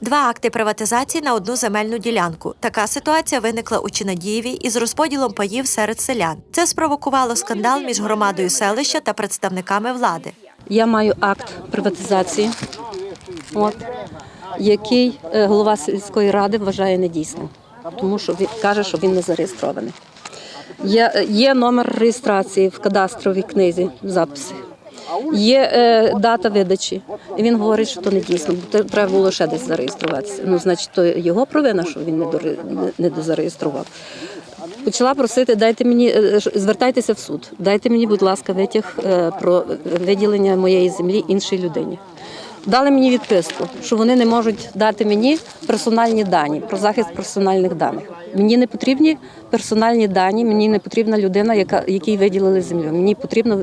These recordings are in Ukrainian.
Два акти приватизації на одну земельну ділянку. Така ситуація виникла у Чинадієві із розподілом паїв серед селян. Це спровокувало скандал між громадою селища та представниками влади. Я маю акт приватизації, от, який е, голова сільської ради вважає недійсним, тому що він каже, що він не зареєстрований. Є, є номер реєстрації в кадастровій книзі записи. Є е, дата видачі, і він говорить, що то не дійсно, бо треба було ще десь зареєструватися. Ну, значить, то його провина, що він не, дозареєстрував. Почала просити, дайте мені, е, звертайтеся в суд, дайте мені, будь ласка, витяг е, про виділення моєї землі іншій людині. Дали мені відписку, що вони не можуть дати мені персональні дані про захист персональних даних. Мені не потрібні персональні дані, мені не потрібна людина, яка якій виділили землю. Мені потрібно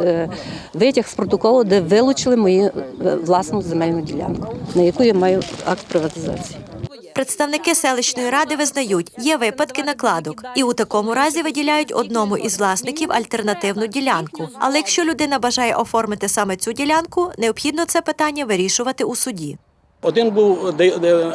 е, витяг з протоколу, де вилучили мою е, власну земельну ділянку, на яку я маю акт приватизації. Представники селищної ради визнають, є випадки накладок, і у такому разі виділяють одному із власників альтернативну ділянку. Але якщо людина бажає оформити саме цю ділянку, необхідно це питання вирішувати у суді. Один був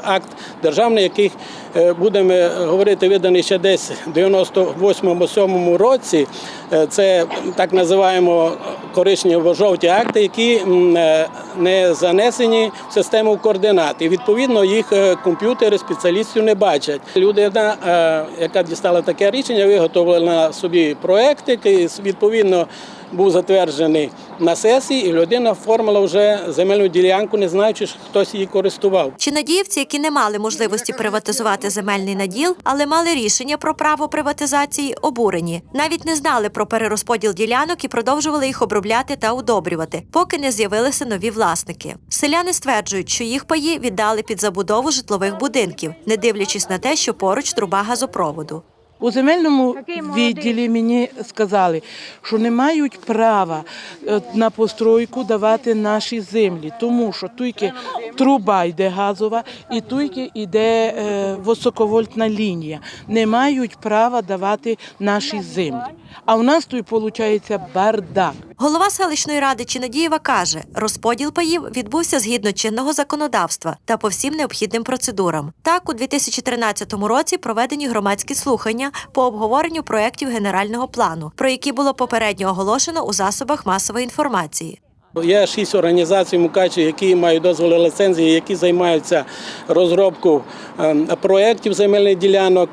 акт державний, який е, будемо говорити, виданий ще десь в 98-7 році. Е, Це так називаємо коричнево-жовті акти, які е, не занесені в систему координат. І відповідно їх е, комп'ютери спеціалістів не бачать. Людина, е, яка дістала таке рішення, виготовила собі проекти, відповідно був затверджений на сесії, і людина оформила вже земельну ділянку, не знаючи, що хтось її користував. Чи надіївці, які не мали можливості приватизувати земельний наділ, але мали рішення про право приватизації, обурені. Навіть не знали про перерозподіл ділянок і продовжували їх обробляти та удобрювати, поки не з'явилися нові власники. Селяни стверджують, що їх паї віддали під забудову житлових будинків, не дивлячись на те, що поруч труба газопроводу. У земельному відділі мені сказали, що не мають права е, на постройку давати наші землі, тому що тільки труба йде газова і тільки йде е, високовольтна лінія. Не мають права давати наші землі. А у нас тут виходить бардак. Голова селищної ради Чинадієва каже, розподіл паїв відбувся згідно чинного законодавства та по всім необхідним процедурам. Так, у 2013 році проведені громадські слухання по обговоренню проєктів генерального плану, про які було попередньо оголошено у засобах масової інформації. Є шість організацій Мукачі, які мають дозволи ліцензії, які займаються розробкою ем, проєктів земельних ділянок.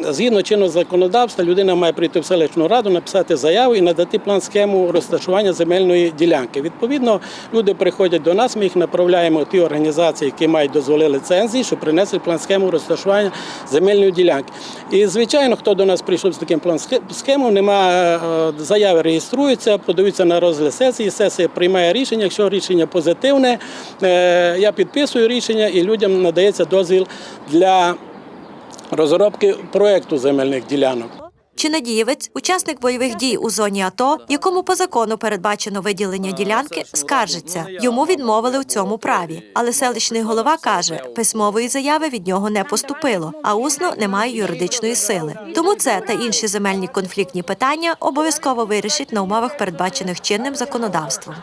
Е, е, Згідно чинного законодавства, людина має прийти в селищну раду, написати заяву і надати план схему розташування земельної ділянки. Відповідно, люди приходять до нас, ми їх направляємо ті організації, які мають дозволи ліцензії, щоб принесли план схему розташування земельної ділянки. І звичайно, хто до нас прийшов з таким план схемою, немає заяви, реєструються, подаються на розгляд сесії. Сесія приймає рішення. Якщо рішення позитивне, е, я підписую рішення і людям надається дозвіл для розробки проєкту земельних ділянок. Чинадієвець, учасник бойових дій у зоні АТО, якому по закону передбачено виділення ділянки, скаржиться. Йому відмовили у цьому праві. Але селищний голова каже, письмової заяви від нього не поступило, а усно немає юридичної сили. Тому це та інші земельні конфліктні питання обов'язково вирішить на умовах, передбачених чинним законодавством.